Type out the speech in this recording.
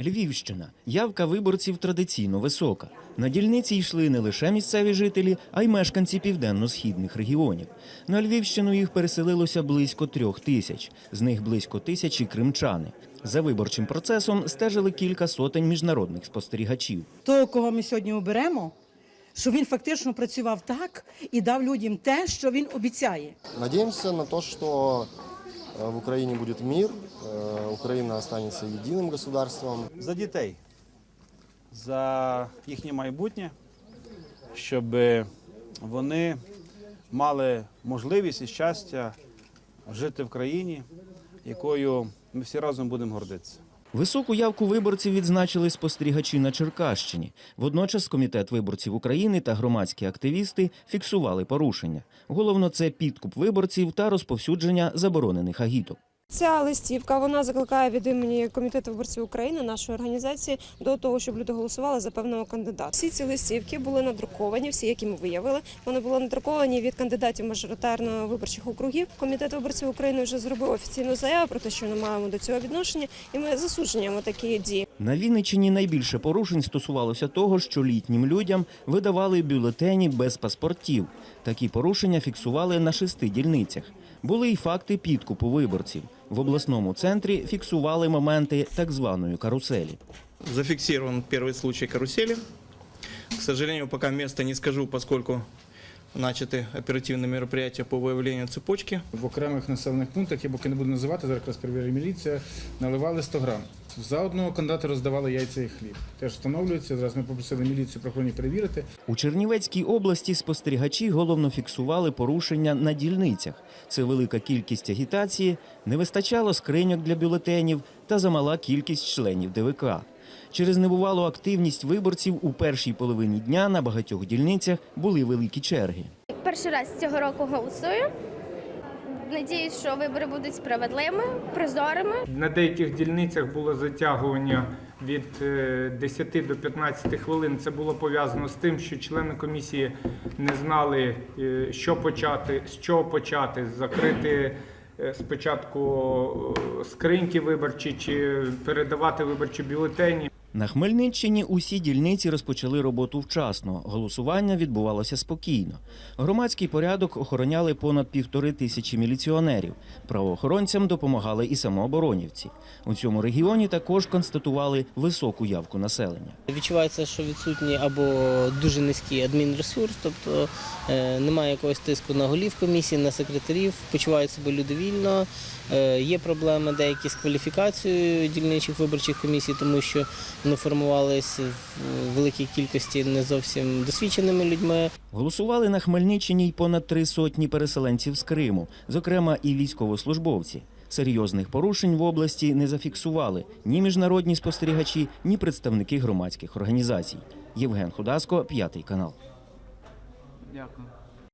Львівщина. Явка виборців традиційно висока. На дільниці йшли не лише місцеві жителі, а й мешканці південно-східних регіонів. На Львівщину їх переселилося близько трьох тисяч, з них близько тисячі кримчани. За виборчим процесом стежили кілька сотень міжнародних спостерігачів. того, кого ми сьогодні оберемо, щоб він фактично працював так і дав людям те, що він обіцяє. Надеемся на то, что э, в Украине будет мир, Україна Украина останется единым государством. за дітей, за їхнє майбутнє, щоб вони мали можливість і щастя жити в країні, якою ми всі разом будемо гордитися. Високу явку виборців відзначили спостерігачі на Черкащині. Водночас комітет виборців України та громадські активісти фіксували порушення. Головно це підкуп виборців та розповсюдження заборонених агіток. Ця листівка вона закликає від імені комітету виборців України, нашої організації, до того, щоб люди голосували за певного кандидата. Всі ці листівки були надруковані, всі, які ми виявили. Вони були надруковані від кандидатів мажоритарно виборчих округів. Комітет виборців України вже зробив офіційну заяву про те, що не маємо до цього відношення, і ми засуджуємо такі дії. На Вінниччині найбільше порушень стосувалося того, що літнім людям видавали бюлетені без паспортів. Такі порушення фіксували на шести дільницях. Були й факти підкупу виборців. В обласному центрі фіксували моменти так званої каруселі. Зафиксирован первый случай карусели. К сожалению, пока место не скажу, поскольку начаты оперативные мероприятия по выявлению цепочки. В окремих населених пунктах, я поки не буду називати, зараз якраз перевіряє міліція, наливали 100 грам. За одного кандидата роздавали яйця і хліб. Теж встановлюється. Зараз ми попросили міліцію правоохоронні перевірити. У Чернівецькій області спостерігачі головно фіксували порушення на дільницях. Це велика кількість агітації, не вистачало скриньок для бюлетенів та замала кількість членів ДВК. Через небувалу активність виборців у першій половині дня на багатьох дільницях були великі черги. Перший раз цього року голосую. Надіюсь, що вибори будуть справедливими, прозорими. На деяких дільницях було затягування від е, 10 до 15 хвилин. Це було пов'язано з тим, що члени комісії не знали, е, що почати, з чого почати, закрити е, спочатку е, скриньки виборчі чи передавати виборчі бюлетені. На Хмельниччині усі дільниці розпочали роботу вчасно. Голосування відбувалося спокійно. Громадський порядок охороняли понад півтори тисячі міліціонерів. Правоохоронцям допомагали і самооборонівці. У цьому регіоні також констатували високу явку населення. Відчувається, що відсутній або дуже низький адмінресурс, тобто е, немає якогось тиску на голів комісії, на секретарів, почувають себе люди вільно. Е, є проблеми деякі з кваліфікацією дільничих виборчих комісій, тому що вони формувалися в великій кількості не зовсім досвідченими людьми. Голосували на Хмельниччині й понад три сотні переселенців з Криму, зокрема і військовослужбовці. Серйозних порушень в області не зафіксували ні міжнародні спостерігачі, ні представники громадських організацій. Євген Худаско, п'ятий канал. Дякую.